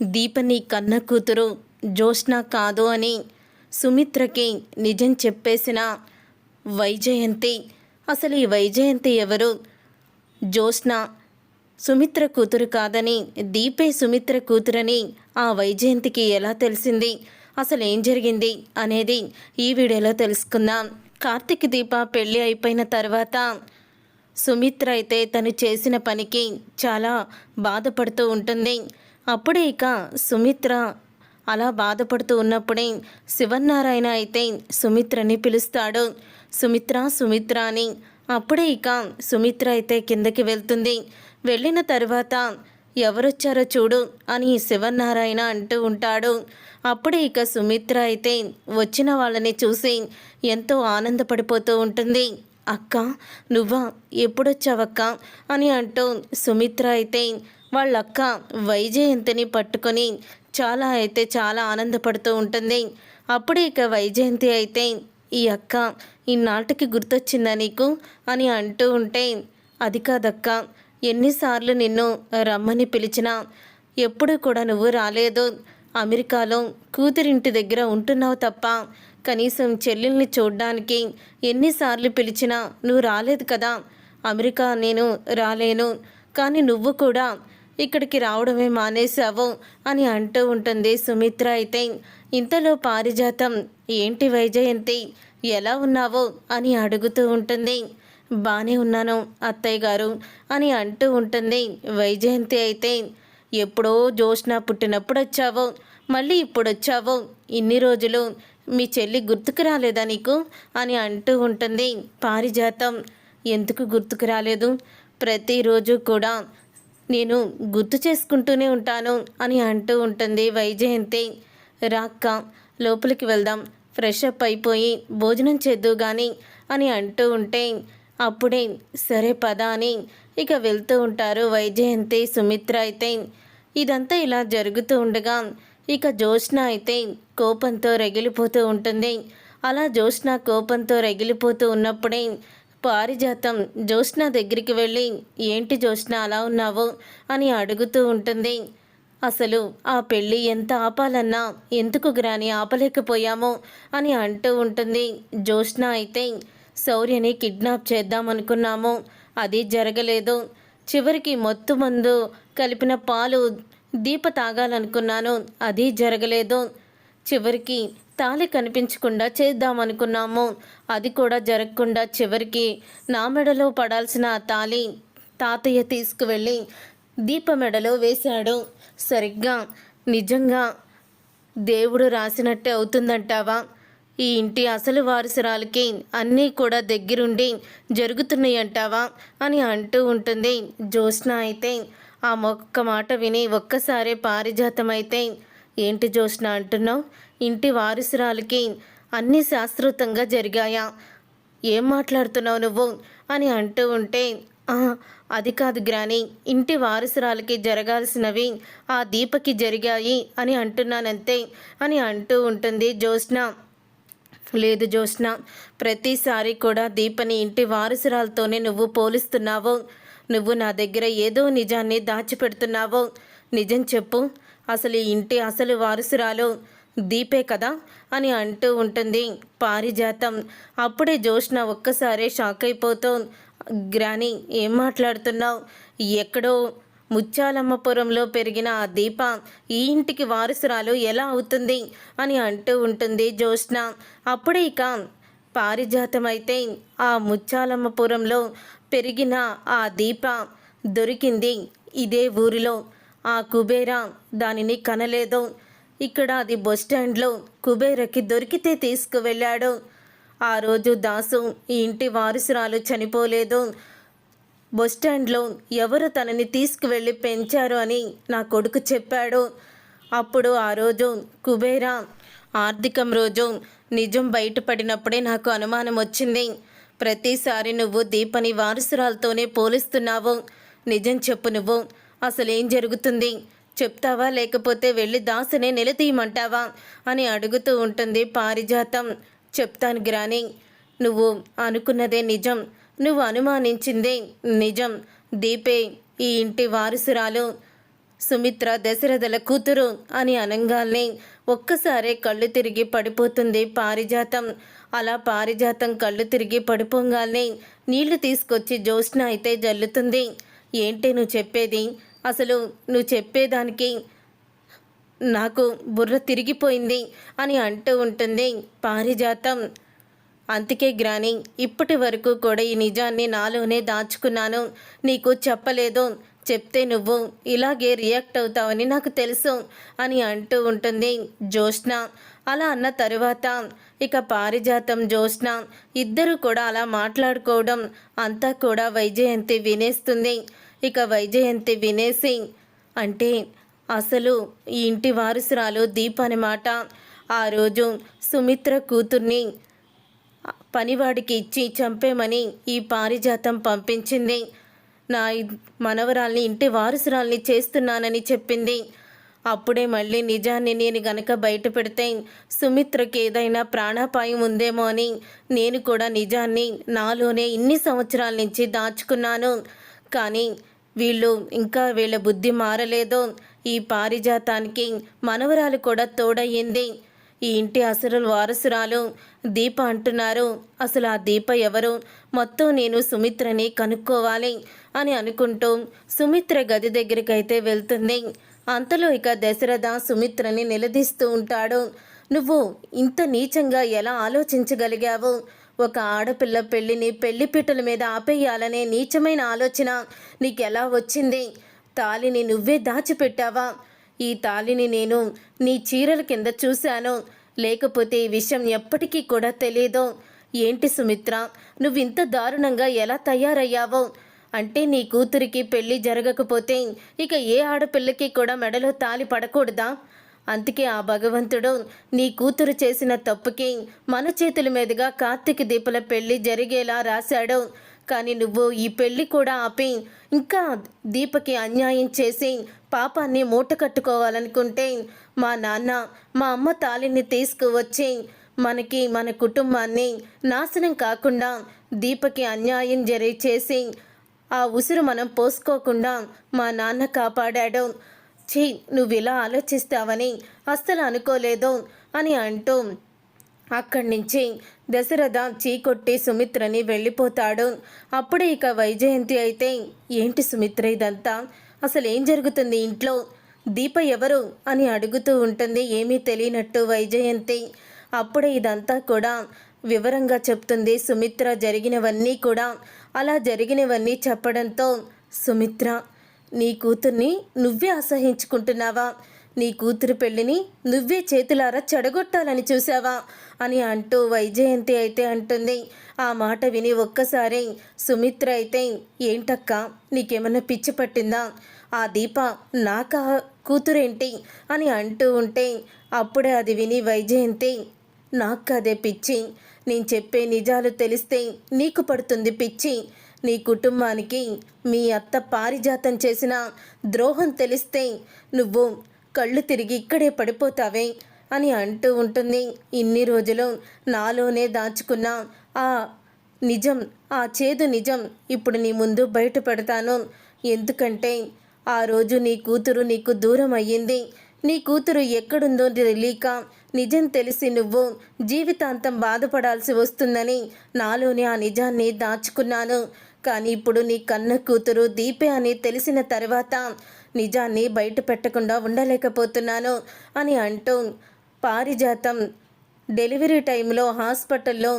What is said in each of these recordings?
దీపని కన్న కూతురు జ్యోత్స్న కాదు అని సుమిత్రకి నిజం చెప్పేసిన వైజయంతి. అసలు ఈ వైజయంతి ఎవరు? జ్యోత్స్న సుమిత్ర కూతురు కాదని దీపే సుమిత్ర కూతురని ఆ వైజయంతికి ఎలా తెలిసింది? అసలు ఏం జరిగింది అనేది ఈ వీడియోలో తెలుసుకుందాం. కార్తీక్ దీప పెళ్ళి అయిపోయిన తర్వాత సుమిత్ర అయితే తను చేసిన పనికి చాలా బాధపడుతూ ఉంటుంది. అప్పుడే ఇక సుమిత్ర అలా బాధపడుతూ ఉన్నప్పుడే శివన్నారాయణ అయితే సుమిత్రని పిలుస్తాడు. సుమిత్ర సుమిత్ర అని. అప్పుడే ఇక సుమిత్ర అయితే కిందకి వెళ్తుంది. వెళ్ళిన తర్వాత ఎవరొచ్చారో చూడు అని శివనారాయణ అంటూ ఉంటాడు. అప్పుడే ఇక సుమిత్ర అయితే వచ్చిన వాళ్ళని చూసి ఎంతో ఆనందపడిపోతూ ఉంటుంది. అక్క నువ్వా? ఎప్పుడొచ్చావక్క? అని అంటూ సుమిత్ర అయితే వాళ్ళక్క వైజయంతిని పట్టుకొని చాలా అయితే చాలా ఆనందపడుతూ ఉంటుంది. అప్పుడే ఇక వైజయంతి అయితే ఈ అక్క ఈనాటికి గుర్తొచ్చిందా నీకు? అని అంటూ ఉంటే అది కాదక్క ఎన్నిసార్లు నిన్ను రమ్మని పిలిచినా ఎప్పుడు కూడా నువ్వు రాలేదు. అమెరికాలో కూతురింటి దగ్గర ఉంటున్నావు తప్ప కనీసం చెల్లెల్ని చూడ్డానికి ఎన్నిసార్లు పిలిచినా నువ్వు రాలేదు కదా. అమెరికా నేను రాలేను. కానీ నువ్వు కూడా ఇక్కడికి రావడమే మానేశావు అని అంటూ ఉంటుంది సుమిత్ర అయితే. ఇంతలో పారిజాతం ఏంటి వైజయంతి ఎలా ఉన్నావో? అని అడుగుతూ ఉంటుంది. బాగానే ఉన్నాను అత్తయ్య గారు అని అంటూ ఉంటుంది వైజయంతి అయితే. ఎప్పుడో జోష్న పుట్టినప్పుడు వచ్చావో మళ్ళీ ఇప్పుడు వచ్చావో ఇన్ని రోజులు మీ చెల్లి గుర్తుకు రాలేదా నీకు? అని అంటూ ఉంటుంది పారిజాతం. ఎందుకు గుర్తుకు రాలేదు? ప్రతిరోజు కూడా నేను గుర్తు చేసుకుంటూనే ఉంటాను అని అంటూ ఉంటుంది వైజయంతి. రాక్క లోపలికి వెళ్దాం. ఫ్రెష్ అప్ అయిపోయి భోజనం చేద్దు కానీ అని అంటూ ఉంటే అప్పుడే సరే పద అని ఇక వెళ్తూ ఉంటారు వైజయంతి సుమిత్ర అయితే. ఇదంతా ఇలా జరుగుతూ ఉండగా ఇక జోష్న అయితే కోపంతో రగిలిపోతూ ఉంటుంది. అలా జోష్న కోపంతో రగిలిపోతూ ఉన్నప్పుడే పారిజాతం. జ్యోత్స్న దగ్గరికి వెళ్ళి ఏంటి జ్యోత్స్న అలా ఉన్నావు? అని అడుగుతూ ఉంటుంది. అసలు ఆ పెళ్ళి ఎంత ఆపాలన్నా ఎందుకు గ్రాని ఆపలేకపోయామో? అని అంటూ ఉంటుంది. జ్యోత్స్న అయితే శౌర్యని కిడ్నాప్ చేద్దామనుకున్నాము. అది జరగలేదు. చివరికి మొత్తు మందు కలిపిన పాలు దీప తాగాలనుకున్నాను. అది జరగలేదు. చివరికి తాళి కనిపించకుండా చేద్దామనుకున్నాము. అది కూడా జరగకుండా చివరికి నా మెడలో పడాల్సిన ఆ తాళి తాతయ్య తీసుకువెళ్ళి దీప మెడలో వేశాడు. సరిగ్గా నిజంగా దేవుడు రాసినట్టే అవుతుందంటావా? ఈ ఇంటి అసలు వారసురాలకి అన్నీ కూడా దగ్గరుండి జరుగుతున్నాయంటావా? అని అంటూ ఉంటుంది. జ్యోత్స్న అయితే ఆ మొక్క మాట విని ఒక్కసారే పారిజాతం అయితే ఏంటి జ్యోత్స్న అంటున్నావు? ఇంటి వారసురాలకి అన్నీ శాశ్వతంగా జరిగాయా? ఏం మాట్లాడుతున్నావు నువ్వు? అని అంటూ ఉంటే "ఆ, అది కాదు గ్రాని ఇంటి వారసురాలకి జరగాల్సినవి ఆ దీపకి జరిగాయి అని అంటున్నానంతే అని అంటూ ఉంటుంది జ్యోత్స్న. లేదు జ్యోత్స్న ప్రతిసారి కూడా దీపని ఇంటి వారసురాలతోనే నువ్వు పోలుస్తున్నావు. నువ్వు నా దగ్గర ఏదో నిజాన్ని దాచిపెడుతున్నావు. నిజం చెప్పు. అసలు ఈ ఇంటి అసలు వారసురాలు దీపే కదా? అని అంటూ ఉంటుంది పారిజాతం. అప్పుడే జోష్న ఒక్కసారే షాక్ అయిపోతూ గ్రాని ఏం మాట్లాడుతున్నావు? ఎక్కడో ముత్యాలమ్మపురంలో పెరిగిన ఆ దీప ఈ ఇంటికి వారసురాలు ఎలా అవుతుంది? అని అంటూ ఉంటుంది జోష్న అప్పుడే ఇక పారిజాతమైతే ఆ ముత్యాలమ్మపురంలో పెరిగిన ఆ దీప దొరికింది ఇదే ఊరిలో. ఆ కుబేర దానిని కనలేదు. ఇక్కడ అది బస్ స్టాండ్లో కుబేరకి దొరికితే తీసుకువెళ్ళాడు. ఆ రోజు దాసు ఈ ఇంటి వారసురాలు చనిపోలేదు. బస్ స్టాండ్లో ఎవరు తనని తీసుకువెళ్ళి పెంచారు అని నా కొడుకు చెప్పాడు. అప్పుడు ఆ రోజు కుబేరా ఆర్థికం రోజు నిజం బయటపడినప్పుడే నాకు అనుమానం వచ్చింది. ప్రతిసారి నువ్వు దీపని వారసురాలతోనే పోలిస్తున్నావు. నిజం చెప్పు నువ్వు. అసలేం జరుగుతుంది? చెప్తావా? లేకపోతే వెళ్ళి దాసునే నిలదీయమంటావా? అని అడుగుతూ ఉంటుంది పారిజాతం. చెప్తాను గ్రాని నువ్వు అనుకున్నదే నిజం. నువ్వు అనుమానించిందే నిజం. దీపే ఈ ఇంటి వారసురాలు. సుమిత్ర దశరథల కూతురు అని అనంగాల్ని ఒక్కసారే కళ్ళు తిరిగి పడిపోతుంది పారిజాతం. అలా పారిజాతం కళ్ళు తిరిగి పడిపోగానే నీళ్ళు తీసుకొచ్చి జ్యోత్స్న అయితే జల్లుతుంది. ఏంటి నువ్వు చెప్పేది? అసలు నువ్వు చెప్పేదానికి నాకు బుర్ర తిరిగిపోయింది అని అంటూ ఉంటుంది పారిజాతం. అందుకే గ్రాని ఇప్పటి వరకు కూడా ఈ నిజాన్ని నాలోనే దాచుకున్నాను. నీకు చెప్పలేదు చెప్తే నువ్వు ఇలాగే రియాక్ట్ అవుతావని నాకు తెలుసు అని అంటూ ఉంటుంది జ్యోత్స్న. అలా అన్న తరువాత ఇక పారిజాతం జ్యోష్ణ ఇద్దరు కూడా అలా మాట్లాడుకోవడం అంతా కూడా వైజయంతి వినేస్తుంది. ఇక వైజయంతి వినేసి అంటే అసలు ఈ ఇంటి వారసురాలు దీప్ అనమాట ఆ రోజు సుమిత్ర కూతుర్ని పనివాడికి ఇచ్చి చంపేమని ఈ పారిజాతం పంపించింది. నా మనవరాల్ని ఇంటి వారసురాల్ని చేస్తున్నానని చెప్పింది. అప్పుడే మళ్ళీ నిజాన్ని నేను గనక బయట పెడితే సుమిత్రకి ఏదైనా ప్రాణాపాయం ఉందేమో అని నేను కూడా నిజాన్ని నాలోనే ఇన్ని సంవత్సరాల నుంచి దాచుకున్నాను. కానీ వీళ్ళు ఇంకా వీళ్ళ బుద్ధి మారలేదు ఈ పారిజాతానికి మనవరాలు కూడా తోడయ్యింది. ఈ ఇంటి అసలు వారసురాలు దీప అంటున్నారు. అసలు ఆ దీప ఎవరు? మొత్తం నేను సుమిత్రని కనుక్కోవాలి అని అనుకుంటూ సుమిత్ర గది దగ్గరికైతే వెళ్తుంది. అంతలో ఇక దశరథ సుమిత్రని నిలదీస్తూ ఉంటాడు. నువ్వు ఇంత నీచంగా ఎలా ఆలోచించగలిగావు? ఒక ఆడపిల్ల పెళ్ళిని పెళ్ళిపీటల మీద ఆపేయాలనే నీచమైన ఆలోచన నీకెలా వచ్చింది? తాలిని నువ్వే దాచిపెట్టావా? ఈ తాలిని నేను నీ చీరల కింద చూశాను. లేకపోతే ఈ విషయం ఎప్పటికీ కూడా తెలియదు ఏంటి సుమిత్ర నువ్వు ఇంత దారుణంగా ఎలా తయారయ్యావో? అంటే నీ కూతురికి పెళ్ళి జరగకపోతే ఇక ఏ ఆడపిల్లకి కూడా మెడలో తాలి పడకూడదా? అందుకే ఆ భగవంతుడు నీ కూతురు చేసిన తప్పుకి మన చేతుల మీదుగా కార్తీక దీపల పెళ్ళి జరిగేలా రాశాడు. కానీ నువ్వు ఈ పెళ్ళి కూడా ఆపి ఇంకా దీపకి అన్యాయం చేసి పాపాన్ని మూట కట్టుకోవాలనుకుంటే మా నాన్న మా అమ్మ తాలిని తీసుకువచ్చి మనకి మన కుటుంబాన్ని నాశనం కాకుండా దీపకి అన్యాయం జరి చేసి ఆ ఉసురు మనం పోసుకోకుండా మా నాన్న కాపాడాడు. ఛీ నువ్వు ఇలా ఆలోచిస్తావని అస్సలు అనుకోలేదు అని అంటూ అక్కడి నుంచి దశరథ చీకొట్టి సుమిత్రని వెళ్ళిపోతాడు. అప్పుడే ఇక వైజయంతి అయితే ఏంటి సుమిత్ర ఇదంతా? అసలు ఏం జరుగుతుంది ఇంట్లో? దీప ఎవరు? అని అడుగుతూ ఉంటుంది. ఏమీ తెలియనట్టు వైజయంతి. అప్పుడే ఇదంతా కూడా వివరంగా చెప్తుంది. సుమిత్ర జరిగినవన్నీ కూడా అలా జరిగినవన్నీ చెప్పడంతో సుమిత్ర నీ కూతుర్ని నువ్వే అసహించుకుంటున్నావా? నీ కూతురు పెళ్ళిని నువ్వే చేతులారా చెడగొట్టాలని చూసావా అని అంటూ వైజయంతి అయితే అంటుంది. ఆ మాట విని ఒక్కసారి సుమిత్ర అయితే ఏంటక్క నీకేమన్నా పిచ్చి పట్టిందా? ఆ దీప నాకా కూతురేంటి? అని అంటూ ఉంటే అప్పుడే అది విని వైజయంతి నాకు అదే పిచ్చి. నేను చెప్పే నిజాలు తెలిస్తే నీకు పడుతుంది పిచ్చి. నీ కుటుంబానికి మీ అత్త పారిజాతం చేసిన ద్రోహం తెలిస్తే నువ్వు కళ్ళు తిరిగి ఇక్కడే పడిపోతావే అని అంటూ ఉంటుంది. ఇన్ని రోజులు నాలోనే దాచుకున్న ఆ నిజం ఆ చేదు నిజం ఇప్పుడు నీ ముందు బయట పెడతాను ఎందుకంటే ఆ రోజు నీ కూతురు నీకు దూరం అయ్యింది. నీ కూతురు ఎక్కడుందో తెలియక నిజం తెలిసి నువ్వు జీవితాంతం బాధపడాల్సి వస్తుందని నాలోని ఆ నిజాన్ని దాచుకున్నాను. కానీ ఇప్పుడు నీ కన్న కూతురు దీపే అని తెలిసిన తర్వాత నిజాన్ని బయట పెట్టకుండా ఉండలేకపోతున్నాను అని అంటూ పారిజాతం డెలివరీ టైంలో హాస్పిటల్లో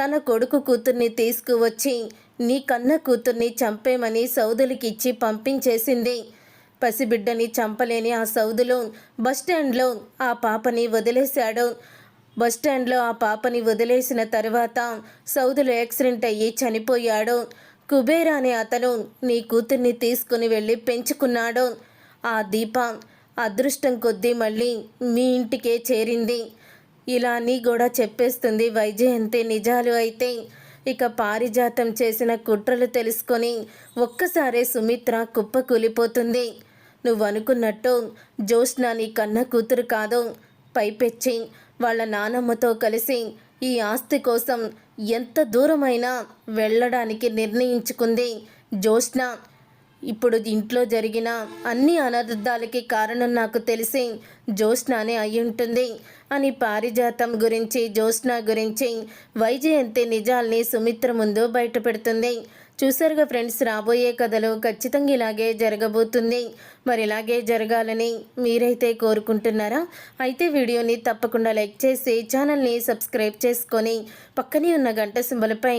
తన కొడుకు కూతుర్ని తీసుకువచ్చి నీ కన్న కూతుర్ని చంపేమని సౌదులకి ఇచ్చి పంపించేసింది. పసిబిడ్డని చంపలేని ఆ సౌదులు బస్టాండ్లో ఆ పాపని వదిలేశాడు. బస్టాండ్లో ఆ పాపని వదిలేసిన తర్వాత సౌదులు యాక్సిడెంట్ అయ్యి చనిపోయాడు. కుబేర అనే అతను నీ కూతుర్ని తీసుకుని వెళ్ళి పెంచుకున్నాడు. ఆ దీప అదృష్టం కొద్దీ మళ్ళీ మీ ఇంటికే చేరింది. ఇలా నీ కూడా చెప్పేస్తుంది వైజయంతి నిజాలు అయితే. ఇక పారిజాతం చేసిన కుట్రలు తెలుసుకొని ఒక్కసారే సుమిత్ర కుప్ప కూలిపోతుంది. నువ్వు అనుకున్నట్టు జ్యోత్స్న నీ కన్న కూతురు కాదు. పైపెచ్చి వాళ్ళ నానమ్మతో కలిసి ఈ ఆస్తి కోసం ఎంత దూరమైనా వెళ్ళడానికి నిర్ణయించుకుంది జ్యోత్స్న. ఇప్పుడు ఇంట్లో జరిగిన అన్ని అనర్థాలకి కారణం నాకు తెలిసి జ్యోత్స్నానే అయి ఉంటుంది అని పారిజాతం గురించి జ్యోత్స్న గురించి వైజయంతి నిజాల్ని సుమిత్ర ముందు బయటపెడుతుంది. చూసారుగా ఫ్రెండ్స్ రాబోయే కథలు ఖచ్చితంగా ఇలాగే జరగబోతుంది. మరి ఇలాగే జరగాలని మీరైతే కోరుకుంటున్నారా? అయితే వీడియోని తప్పకుండా లైక్ చేసి ఛానల్ని సబ్స్క్రైబ్ చేసుకొని పక్కనే ఉన్న గంట సింబలపై